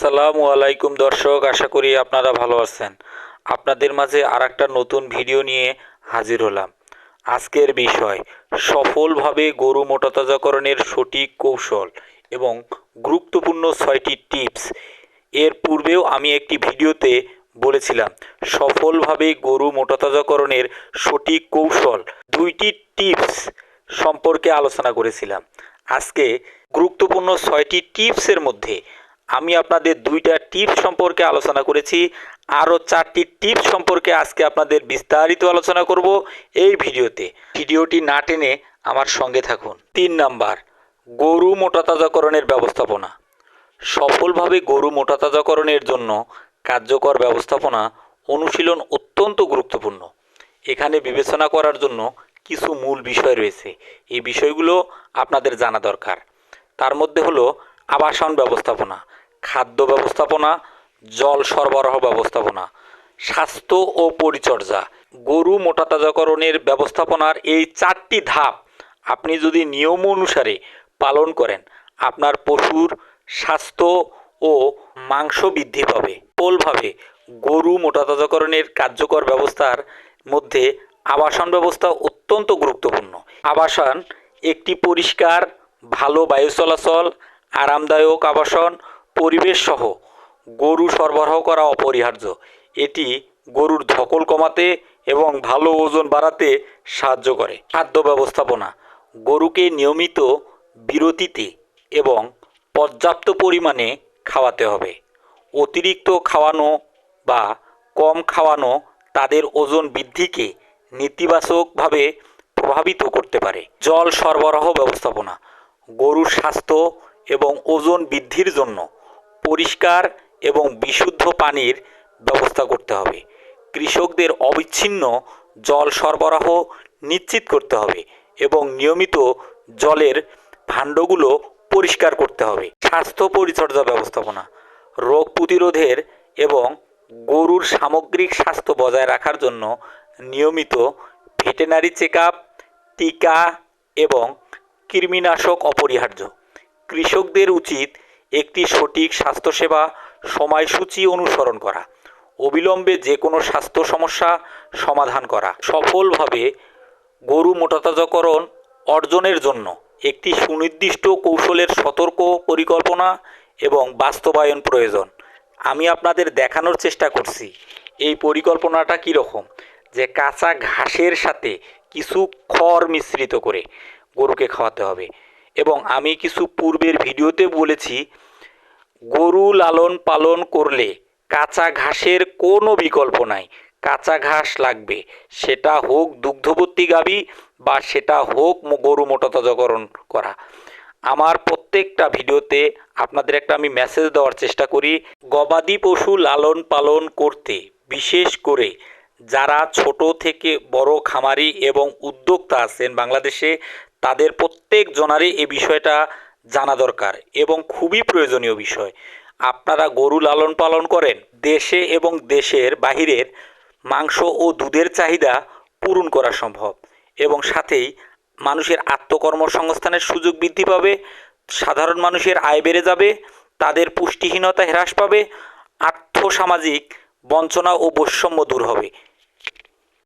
আসসালামু আলাইকুম দর্শক, আশা করি আপনারা ভালো আছেন। আপনাদের মাঝে আর একটা নতুন ভিডিও নিয়ে হাজির হলাম। আজকের বিষয়, সফলভাবে গরু মোটাতাজাকরণের সঠিক কৌশল এবং গুরুত্বপূর্ণ ছয়টি টিপস। এর পূর্বেও আমি একটি ভিডিওতে বলেছিলাম, সফলভাবে গরু মোটাতাজাকরণের সঠিক কৌশল। দুইটি টিপস সম্পর্কে আলোচনা করেছিলাম। আজকে গুরুত্বপূর্ণ ছয়টি টিপসের মধ্যে আমি আপনাদের দুইটা টিপস সম্পর্কে আলোচনা করেছি। আরও চারটি টিপস সম্পর্কে আজকে আপনাদের বিস্তারিত আলোচনা করব এই ভিডিওতে। ভিডিওটি না টেনে আমার সঙ্গে থাকুন। তিন নাম্বার, গরু মোটাতাজাকরণের ব্যবস্থাপনা। সফলভাবে গরু মোটাতাজাকরণের জন্য কার্যকর ব্যবস্থাপনা অনুশীলন অত্যন্ত গুরুত্বপূর্ণ। এখানে বিবেচনা করার জন্য কিছু মূল বিষয় রয়েছে। এই বিষয়গুলো আপনাদের জানা দরকার। তার মধ্যে হলো আবাসন ব্যবস্থাপনা। খাদ্য ব্যবস্থাপনা, জল সরবরাহ ব্যবস্থাপনা, স্বাস্থ্য ও পরিচর্যা। গরু মোটাতাজাকরণের ব্যবস্থাপনার এই চারটি ধাপ আপনি যদি নিয়ম অনুসারে পালন করেন, আপনার পশুর স্বাস্থ্য ও মাংস বৃদ্ধি পাবে। পোলভাবে গরু মোটাতাজাকরণের কার্যকর ব্যবস্থার মধ্যে আবাসন ব্যবস্থা অত্যন্ত গুরুত্বপূর্ণ। আবাসন একটি পরিষ্কার, ভালো বায়ু চলাচল আরামদায়ক আবাসন পরিবেশ সহ গরু সরবরাহ করা অপরিহার্য। এটি গরুর ধকল কমাতে এবং ভালো ওজন বাড়াতে সাহায্য করে। খাদ্য ব্যবস্থাপনা, গরুকে নিয়মিত বিরতিতে এবং পর্যাপ্ত পরিমাণে খাওয়াতে হবে। অতিরিক্ত খাওয়ানো বা কম খাওয়ানো তাদের ওজন বৃদ্ধিকে নেতিবাচকভাবে প্রভাবিত করতে পারে। জল সরবরাহ ব্যবস্থাপনা, গরুর স্বাস্থ্য এবং ওজন বৃদ্ধির জন্য পরিষ্কার এবং বিশুদ্ধ পানির ব্যবস্থা করতে হবে। কৃষকদের অবিচ্ছিন্ন জল সরবরাহ নিশ্চিত করতে হবে এবং নিয়মিত জলের ভাণ্ডগুলো পরিষ্কার করতে হবে। স্বাস্থ্য পরিচর্যা ব্যবস্থাপনা, রোগ প্রতিরোধের এবং গরুর সামগ্রিক স্বাস্থ্য বজায় রাখার জন্য নিয়মিত ভেটেনারি চেক আপ টিকা এবং কৃমিনাশক অপরিহার্য। কৃষকদের উচিত একটি সঠিক স্বাস্থ্যসেবা, সময়সূচি অনুসরণ করা, অবিলম্বে যে কোনো স্বাস্থ্য সমস্যা সমাধান করা, সফলভাবে গরু মোটাতাজাকরণ অর্জনের জন্য একটি সুনির্দিষ্ট কৌশলের সতর্ক পরিকল্পনা এবং বাস্তবায়ন প্রয়োজন। আমি আপনাদের দেখানোর চেষ্টা করছি, এই পরিকল্পনাটা কীরকম? যে কাঁচা ঘাসের সাথে কিছু খড় মিশ্রিত করে গরুকে খাওয়াতে হবে। এবং আমি কিছু পূর্বের ভিডিওতে বলেছি, গরু লালন পালন করলে কাঁচা ঘাসের কোনো বিকল্প নাই। কাঁচা ঘাস লাগবে। সেটা হোক দুগ্ধবর্তী গাভী বা সেটা হোক গরু মোটাতাজাকরণ করা। আমার প্রত্যেকটা ভিডিওতে আপনাদের একটা আমি মেসেজ দেওয়ার চেষ্টা করি। গবাদি পশু লালন পালন করতে বিশেষ করে যারা ছোট থেকে বড় খামারি এবং উদ্যোক্তা আছেন বাংলাদেশে, তাদের প্রত্যেক জনারই এই বিষয়টা জানা দরকার এবং খুবই প্রয়োজনীয় বিষয়। আপনারা গরু লালন পালন করেন, দেশে এবং দেশের বাহিরের মাংস ও দুধের চাহিদা পূরণ করা সম্ভব এবং সাথেই মানুষের আত্মকর্মসংস্থানের সুযোগ বৃদ্ধি পাবে, সাধারণ মানুষের আয় বেড়ে যাবে, তাদের পুষ্টিহীনতা হ্রাস পাবে, আর্থসামাজিক বঞ্চনা ও বৈষম্য দূর হবে।